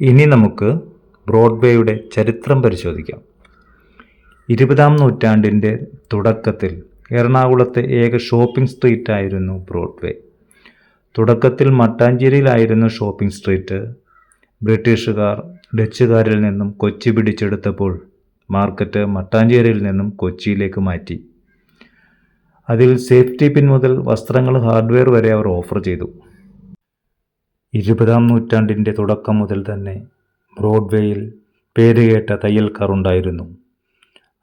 ഇനി നമുക്ക് ബ്രോഡ്വേയുടെ ചരിത്രം പരിശോധിക്കാം. ഇരുപതാം നൂറ്റാണ്ടിന്റെ തുടക്കത്തിൽ എറണാകുളത്തെ ഏക ഷോപ്പിംഗ് സ്ട്രീറ്റ് ആയിരുന്നു ബ്രോഡ്വേ. തുടക്കത്തിൽ മട്ടാഞ്ചേരിയിലായിരുന്നു ഷോപ്പിംഗ് സ്ട്രീറ്റ്. ബ്രിട്ടീഷുകാർ ഡച്ചുകാരിൽ നിന്നും കൊച്ചി പിടിച്ചെടുത്തപ്പോൾ മാർക്കറ്റ് മട്ടാഞ്ചേരിയിൽ നിന്നും കൊച്ചിയിലേക്ക് മാറ്റി. അതിൽ സേഫ്റ്റി പിൻ മുതൽ വസ്ത്രങ്ങൾ ഹാർഡ്വെയർ വരെ അവർ ഓഫർ ചെയ്തു. ഇരുപതാം നൂറ്റാണ്ടിന്റെ തുടക്കം മുതൽ തന്നെ ബ്രോഡ്വേയിൽ പേരുകേട്ട തയ്യൽക്കാർ ഉണ്ടായിരുന്നു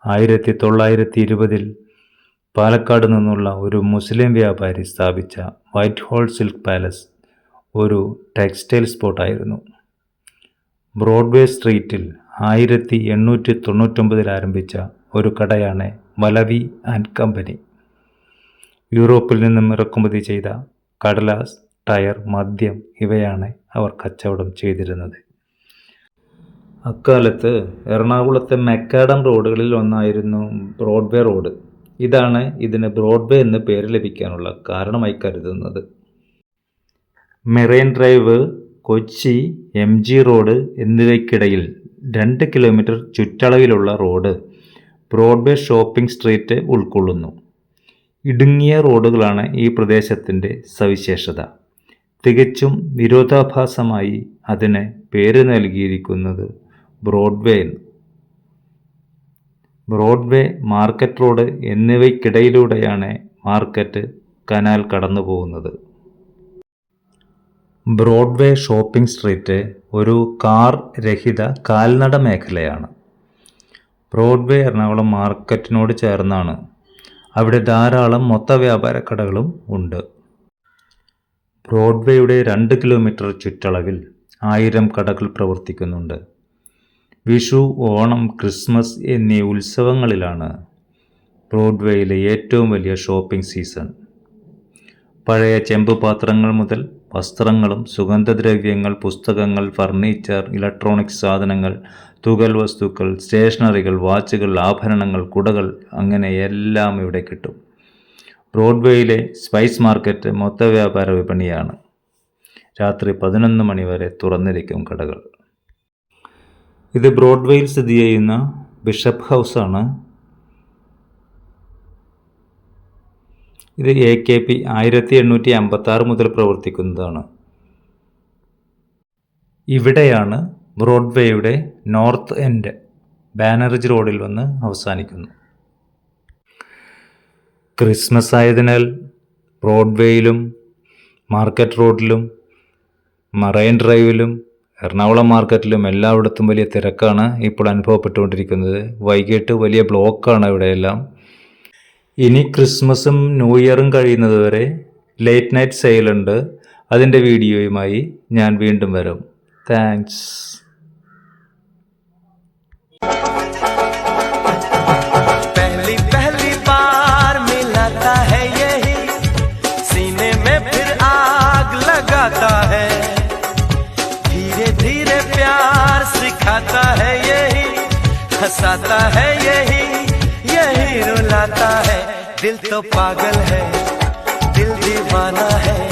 ആയിരത്തി തൊള്ളായിരത്തി ഇരുപതിൽ പാലക്കാട് നിന്നുള്ള ഒരു മുസ്ലിം വ്യാപാരി സ്ഥാപിച്ച വൈറ്റ് ഹോൾ സിൽക്ക് പാലസ് ഒരു ടെക്സ്റ്റൈൽ സ്പോട്ടായിരുന്നു. ബ്രോഡ്വേ സ്ട്രീറ്റിൽ ആയിരത്തി എണ്ണൂറ്റി തൊണ്ണൂറ്റൊമ്പതിൽ ആരംഭിച്ച ഒരു കടയാണ് മലവി ആൻഡ് കമ്പനി. യൂറോപ്പിൽ നിന്നും ഇറക്കുമതി ചെയ്ത കടലാസ് ടയർ മദ്യം ഇവയാണ് അവർ കച്ചവടം ചെയ്തിരുന്നത്. അക്കാലത്ത് എറണാകുളത്തെ മെക്കാഡം റോഡുകളിൽ ഒന്നായിരുന്നു ബ്രോഡ്വേ റോഡ്. ഇതാണ് ഇതിന് ബ്രോഡ്വേ എന്ന് പേര് ലഭിക്കാനുള്ള കാരണമായി കരുതുന്നത്. Marine drive Kochi M G road എന്നിവയ്ക്കിടയിൽ രണ്ട് കിലോമീറ്റർ ചുറ്റളവിലുള്ള റോഡ് ബ്രോഡ്വേ ഷോപ്പിംഗ് സ്ട്രീറ്റ് ഉൾക്കൊള്ളുന്നു. ഇടുങ്ങിയ റോഡുകളാണ് ഈ പ്രദേശത്തിന്റെ സവിശേഷത. തികച്ചും വിരോധാഭാസമായി അതിന് പേര് നൽകിയിരിക്കുന്നത് ബ്രോഡ്വേ എന്ന് ബ്രോഡ്വേ മാർക്കറ്റ് റോഡ് എന്നിവയ്ക്കിടയിലൂടെയാണ് മാർക്കറ്റ് കനാൽ കടന്നു പോകുന്നത് ബ്രോഡ്വേ ഷോപ്പിംഗ് സ്ട്രീറ്റ് ഒരു കാർ രഹിത കാൽനട മേഖലയാണ്. ബ്രോഡ്വേ എറണാകുളം മാർക്കറ്റിനോട് ചേർന്നാണ്. അവിടെ ധാരാളം മൊത്ത വ്യാപാര കടകളും ഉണ്ട്. ബ്രോഡ്വേയുടെ രണ്ട് കിലോമീറ്റർ ചുറ്റളവിൽ ആയിരം കടകൾ പ്രവർത്തിക്കുന്നുണ്ട്. വിഷു ഓണം ക്രിസ്മസ് എന്നീ ഉത്സവങ്ങളിലാണ് ബ്രോഡ്വേയിലെ ഏറ്റവും വലിയ ഷോപ്പിംഗ് സീസൺ. പഴയ ചെമ്പ് പാത്രങ്ങൾ മുതൽ വസ്ത്രങ്ങളും സുഗന്ധദ്രവ്യങ്ങൾ പുസ്തകങ്ങൾ ഫർണിച്ചർ ഇലക്ട്രോണിക്സ് സാധനങ്ങൾ തുകൽ വസ്തുക്കൾ സ്റ്റേഷനറികൾ വാച്ചുകൾ ആഭരണങ്ങൾ കുടകൾ അങ്ങനെ എല്ലാം ഇവിടെ കിട്ടും. ബ്രോഡ്വേയിലെ സ്പൈസ് മാർക്കറ്റ് മൊത്ത വ്യാപാര വിപണിയാണ്. രാത്രി പതിനൊന്ന് മണി വരെ തുറന്നിരിക്കും കടകൾ. ഇത് ബ്രോഡ്വേയിൽ സ്ഥിതി ചെയ്യുന്ന ബിഷപ്പ് ഹൗസാണ്. ഇത് എ കെ പി ആയിരത്തി എണ്ണൂറ്റി അമ്പത്തി ആറ് മുതൽ പ്രവർത്തിക്കുന്നതാണ്. ഇവിടെയാണ് ബ്രോഡ്വേയുടെ നോർത്ത് എൻഡ് ബാനർജ് റോഡിൽ വന്ന് അവസാനിക്കുന്നു. ക്രിസ്മസ് ആയതിനാൽ ബ്രോഡ്വേയിലും മാർക്കറ്റ് റോഡിലും മറൈൻ ഡ്രൈവിലും എറണാകുളം മാർക്കറ്റിലും എല്ലായിടത്തും വലിയ തിരക്കാണ് ഇപ്പോൾ അനുഭവപ്പെട്ടുകൊണ്ടിരിക്കുന്നത്. വൈകിട്ട് വലിയ ബ്ലോക്കാണ് ഇവിടെയെല്ലാം. ഇനി ക്രിസ്മസും ന്യൂ ഇയറും കഴിയുന്നത് വരെ ലേറ്റ് നൈറ്റ് സെയിലുണ്ട്. അതിന്റെ വീഡിയോയുമായി ഞാൻ വീണ്ടും വരും. താങ്ക്സ്. धीरे प्यार सिखाता है यही, हंसाता है यही यही रुलाता है। दिल तो पागल है, दिल दीवाना है।